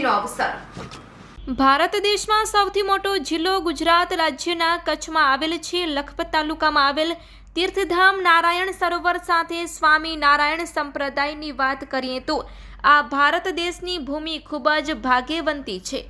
ખુશીનો અવસર. ભારત દેશમાં સૌથી મોટો જિલ્લો ગુજરાત રાજ્યના કચ્છમાં આવેલ છે. લખપત તાલુકામાં આવેલ તીર્થધામ નારાયણ સરોવર સાથે સ્વામી નારાયણ સંપ્રદાયની વાત કરીએ તો આ ભારત દેશની ભૂમિ ખૂબ જ ભાગ્યવંતી છે.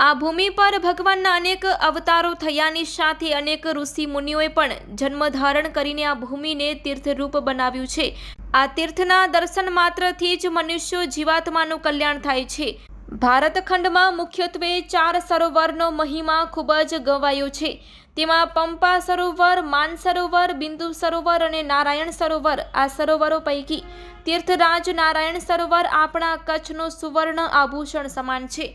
આ ભૂમિ પર ભગવાનના અનેક અવતારો થયાની સાથે અનેક ઋષિ મુનિઓએ પણ જન્મ ધારણ કરીને આ ભૂમિને તીર્થરૂપ બનાવ્યું છે. આ તીર્થના દર્શન માત્રથી જ મનુષ્યો જીવાત્માનું કલ્યાણ થાય છે. ભારત ખંડમાં મુખ્યત્વે ચાર સરોવરનો મહિમા ખૂબ જ ગવાયો છે. તેમાં પંપા સરોવર, માન સરોવર, બિંદુ સરોવર અને નારાયણ સરોવર આ સરોવરો પૈકી તીર્થરાજ નારાયણ સરોવર આપણા કચ્છનો સુવર્ણ આભૂષણ સમાન છે.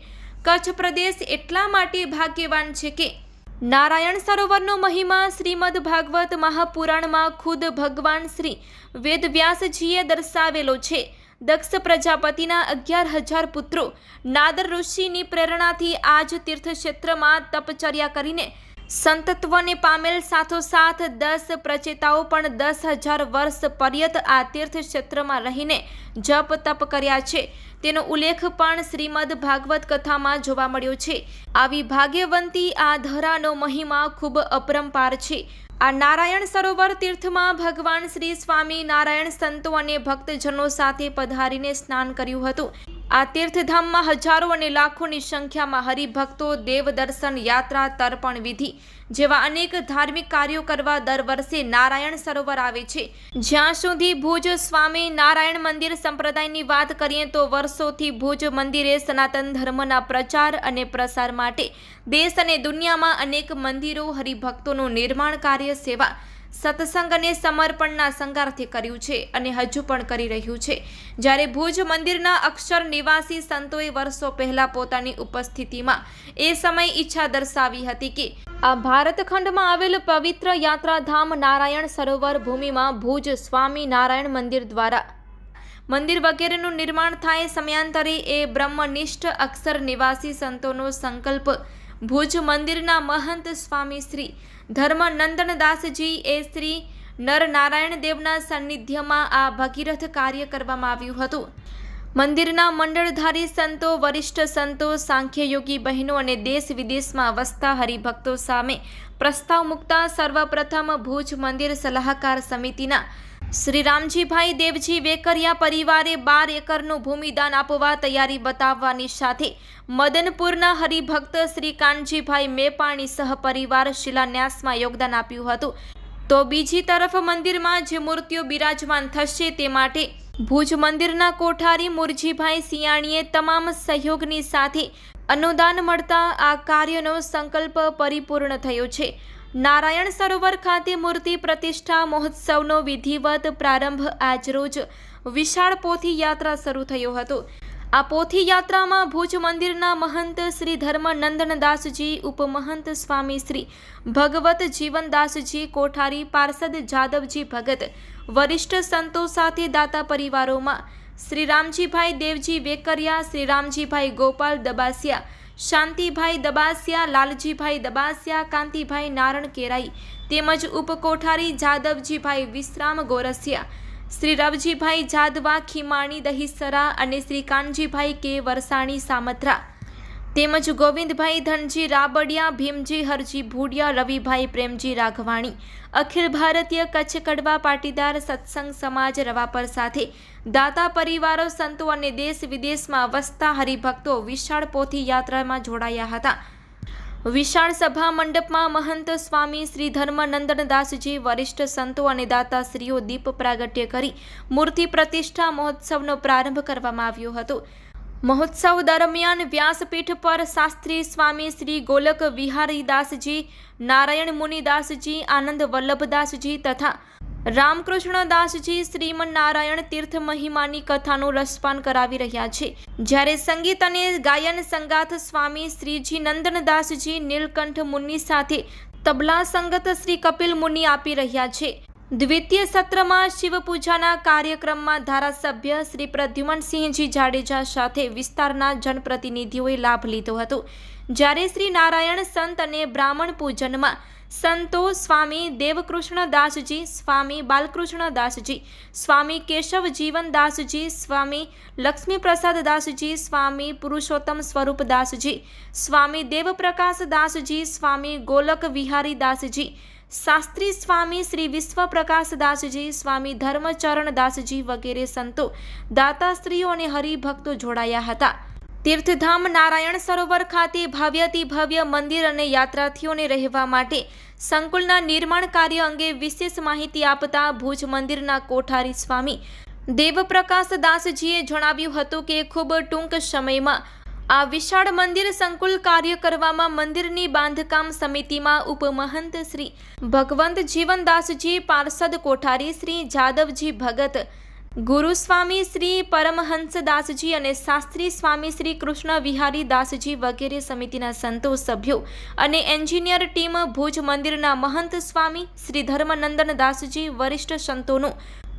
કચ્છ પ્રદેશ એટલા માટે ભાગ્યવાન છે કે નારાયણ સરોવરનો મહિમા શ્રીમદ ભાગવત મહાપુરાણમાં ખુદ ભગવાન શ્રી વેદવ્યાસજીએ દર્શાવેલો છે. દક્ષ પ્રજાપતિના અગિયાર હજાર પુત્રો. નાદર ઋષિની પ્રેરણાથી આજ તીર્થક્ષેત્રમાં તપચર્યા કરીને સંતત્વને પામેલ સાથોસાથ દસ પ્રચેતાઓ પણ દસ હજાર વર્ષ પર્યત આ તીર્થક્ષેત્રમાં રહીને જપ તપ કર્યા છે. તેનો ઉલ્લેખ પણ શ્રીમદ ભાગવત કથામાં જોવા મળ્યો છે. આવી ભાગ્યવંતી આ ધરાનો મહિમા ખૂબ અપરંપાર છે. આ નારાયણ સરોવર તીર્થમાં ભગવાન શ્રી સ્વામી નારાયણ સંતો અને ભક્તજનો સાથે પધારીને સ્નાન કર્યું હતું. આ તીર્થધામમાં હજારો અને લાખોની સંખ્યામાં હરિભક્તો દેવદર્શન યાત્રા તર્પણ વિધિ જેવા અનેક ધાર્મિક કાર્યો કરવા દર વર્ષે નારાયણ સરોવર આવે છે. જ્યાં સુધી ભુજ સ્વામી નારાયણ મંદિર સંપ્રદાયની વાત કરીએ તો વર્ષોથી ભુજ મંદિરે સનાતન ધર્મના પ્રચાર અને પ્રસાર માટે દેશ અને દુનિયામાં અનેક મંદિરો હરિભક્તોનું નિર્માણ કાર્ય સેવા સત્સંગ અને સમર્પણના સંગારથી કર્યું છે અને હજુ પણ કરી રહ્યું છે. જ્યારે ભુજ મંદિરના અક્ષર નિવાસી સંતોએ વર્ષો પહેલા પોતાની ઉપસ્થિતિમાં એ સમય ઈચ્છા દર્શાવી હતી કે આ ભારત ખંડમાં આવેલ પવિત્ર યાત્રાધામ નારાયણ સરોવર ભૂમિમાં ભુજ સ્વામી નારાયણ મંદિર દ્વારા મંદિર વગેરેનું નિર્માણ થાય સમયાંતરે એ બ્રહ્મનિષ્ઠ અક્ષર નિવાસી સંતોનો સંકલ્પ ભુજ મંદિરના મહંત સ્વામી શ્રી ધર્મનંદનદાસજી એ શ્રી નરનારાયણ દેવના સાનિધ્યમાં આ ભગીરથ કાર્ય કરવામાં આવ્યું હતું. મંદિરના મંડળધારી સંતો, વરિષ્ઠ સંતો, સાંખ્યયોગી બહેનો અને દેશ વિદેશમાં વસતા હરિભક્તો સામે પ્રસ્તાવ મૂકતા સર્વપ્રથમ ભુજ મંદિર સલાહકાર સમિતિના શ્રી રામજીભાઈ દેવજી વેકરિયા પરિવારે બાર એકરનું ભૂમિદાન આપવા તૈયારી બતાવવાની સાથે મદનપુરના હરિભક્ત શ્રી કાનજીભાઈ મેપાણી સહપરિવાર શિલાન્યાસમાં યોગદાન આપ્યું હતું. તો બીજી તરફ મંદિરમાં જે મૂર્તિઓ બિરાજમાન થશે તે માટે ભુજ મંદિરના કોઠારી મુરજીભાઈ સિયાણીએ તમામ સહયોગની સાથે અનુદાન મળતા આ કાર્યનો સંકલ્પ પરિપૂર્ણ થયો છે. નારાયણ સરોવર ખાતે મૂર્તિ પ્રતિષ્ઠા મહોત્સવનો વિધિવત પ્રારંભ આજરોજ વિશાળ પોથી યાત્રા શરૂ થયો હતો. આ પોથી યાત્રામાં ભુજ મંદિરના મહંત શ્રી ધર્મનંદનદાસજી, ઉપમહંત સ્વામી શ્રી ભગવત જીવનદાસજી, કોઠારી પાર્ષદ જાદવજી ભગત, વરિષ્ઠ સંતો સાથે દાતા પરિવારોમાં શ્રી રામજીભાઈ દેવજી વેકરિયા, શ્રી રામજીભાઈ ગોપાલ દબાસિયા શાંતિભાઈ દબાસિયા, લાલજીભાઈ દબાસિયા, કાંતિભાઈ નારણ કેરાઈ તેમજ ઉપકોઠારી જાદવજીભાઈ વિશ્રામ ગોરસિયા, શ્રી રવજીભાઈ જાદવા, ખીમાણી દહીસરા અને શ્રી કાનજીભાઈ કે વરસાણી સામત્રા તેમજ ગોવિંદભાઈ ધનજી રાબડિયા, ભીમજી હરજી ભૂડિયા, રવિભાઈ પ્રેમજી રાઘવાણી, અખિલ ભારતીય કચ્છ કડવા પાટીદાર સત્સંગ સમાજ રવાપર સાથે દાતા પરિવારો, સંતો અને દેશ વિદેશમાં વસતા હરિભક્તો વિશાળ પોથી યાત્રામાં જોડાયા હતા. વિશાળ સભા મંડપમાં મહંત સ્વામી શ્રી ધર્મનંદનદાસજી વરિષ્ઠ સંતો અને દાતાશ્રીઓ દીપ પ્રાગટ્ય કરી મૂર્તિ પ્રતિષ્ઠા મહોત્સવનો પ્રારંભ કરવામાં આવ્યો હતો. મહોત્સવ દરમિયાન વ્યાસપીઠ પર શાસ્ત્રી સ્વામી શ્રી ગોલક વિહારીદાસજી, નારાયણ મુનિદાસજી, આનંદ વલ્લભદાસજી તથા રામકૃષ્ણદાસજી શ્રીમનારાયણ તીર્થ મહિમાની કથાનું રસપાન કરાવી રહ્યા છે. જ્યારે સંગીત અને ગાયન સંગાથ સ્વામી શ્રીજી નંદનદાસજી નીલકંઠ મુનિ સાથે તબલા સંગત શ્રી કપિલ મુનિ આપી રહ્યા છે. દ્વિતીય સત્રમાં શિવપૂજાના કાર્યક્રમમાં ધારાસભ્ય શ્રી પ્રદ્યુમનસિંહજી જાડેજા સાથે વિસ્તારના જનપ્રતિનિધિઓએ લાભ લીધો હતો. જ્યારે શ્રી નારાયણ સંત અને બ્રાહ્મણ પૂજનમાં સંતો સ્વામી દેવકૃષ્ણદાસજી, સ્વામી બાલકૃષ્ણદાસજી, સ્વામી કેશવ જીવનદાસજી સ્વામી લક્ષ્મીપ્રસાદ દાસજી સ્વામી પુરુષોત્તમ સ્વરૂપદાસજી, સ્વામી દેવપ્રકાશદાસજી, સ્વામી ગોલક વિહારી દાસજી શાસ્ત્રી સ્વામી શ્રી વિશ્વપ્રકાશદાસજી, સ્વામી ધર્મચરણદાસજી વગેરે સંતો, દાતાશ્રીઓ અને હરિભક્તો જોડાયા હતા. તીર્થધામ નારાયણ સરોવર ખાતે ભવ્યથી ભવ્ય મંદિર અને યાત્રાર્થીઓને રહેવા માટે સંકુલના નિર્માણ કાર્ય અંગે વિશેષ માહિતી આપતા ભુજ મંદિરના કોઠારી સ્વામી દેવપ્રકાશ દાસજીએ જણાવ્યું હતું કે ખૂબ ટૂંક સમયમાં આ વિશાળ મંદિર સંકુલ કાર્ય કરવામાં મંદિરની બાંધકામ સમિતિમાં ઉપમહંત શ્રી ભગવંત જીવનદાસજી, પાર્ષદ કોઠારી શ્રી જાદવજી ભગત ગુરુસ્વામી શ્રી પરમહંસદાસજી અને શાસ્ત્રી સ્વામી શ્રી કૃષ્ણ વિહારી દાસજી વગેરે સમિતિના સંતો સભ્યો અને એન્જિનિયર ટીમ ભુજ મંદિરના મહંત સ્વામી શ્રી ધર્મનંદન દાસજી વરિષ્ઠ સંતોનું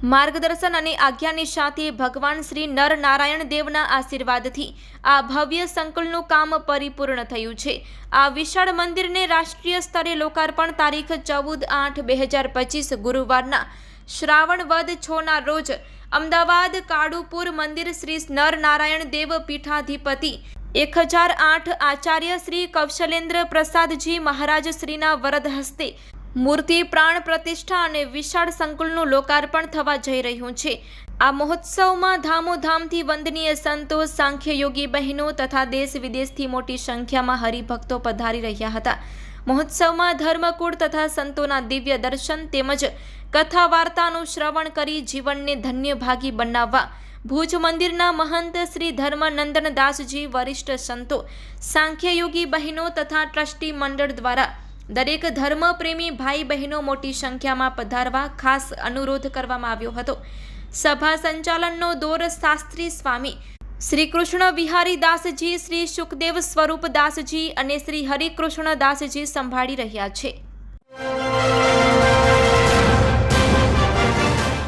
માર્ગદર્શન અને આજ્ઞાની સાથે ભગવાન શ્રી નર નારાયણ દેવના આશીર્વાદથી આ ભવ્ય સંકુલનું કામ પરિપૂર્ણ થયું છે. આ વિશાળ મંદિરને રાષ્ટ્રીય સ્તરે લોકાર્પણ તારીખ ચૌદ આઠ બે હજાર પચીસ ગુરુવારના શ્રાવણ વદ છના રોજ અમદાવાદ કાળુપુર મંદિર શ્રી નર નારાયણ દેવ પીઠાધિપતિ એક હજાર આઠ આચાર્ય શ્રી કૌશલેન્દ્ર પ્રસાદજી મહારાજ શ્રીના વરદ હસ્તે મૂર્તિ, પ્રાણ પ્રતિષ્ઠા અને વિશાળ સંકુલનું લોકાર્પણ થવા જઈ રહ્યું છે. આ મહોત્સવમાં ધામોધામથી વંદનીય સંતો સાંખ્ય યોગી બહેનો તથા દેશ વિદેશથી મોટી સંખ્યામાં હરિભક્તો પધારી રહ્યા હતા. મહોત્સવમાં ધર્મકુળ તથા સંતોના દિવ્ય દર્શન તેમજ કથા વાર્તાનું શ્રવણ કરી જીવનને ધન્ય ભાગી બનાવવા, ભુજ મંદિરના મહંત શ્રી ધર્મનંદન દાસજી વરિષ્ઠ સંતો, સાંખ્યયોગી બહેનો તથા ટ્રસ્ટી મંડળ દ્વારા દરેક ધર્મપ્રેમી ભાઈ બહેનો મોટી સંખ્યામાં પધારવા ખાસ અનુરોધ કરવામાં આવ્યો હતો. સભા સંચાલનનો દોર શાસ્ત્રી સ્વામી શ્રી કૃષ્ણ વિહારી દાસજી, શ્રી સુખદેવ સ્વરૂપ દાસજી અને શ્રી હરિકૃષ્ણ દાસજી સંભાળી રહ્યા છે.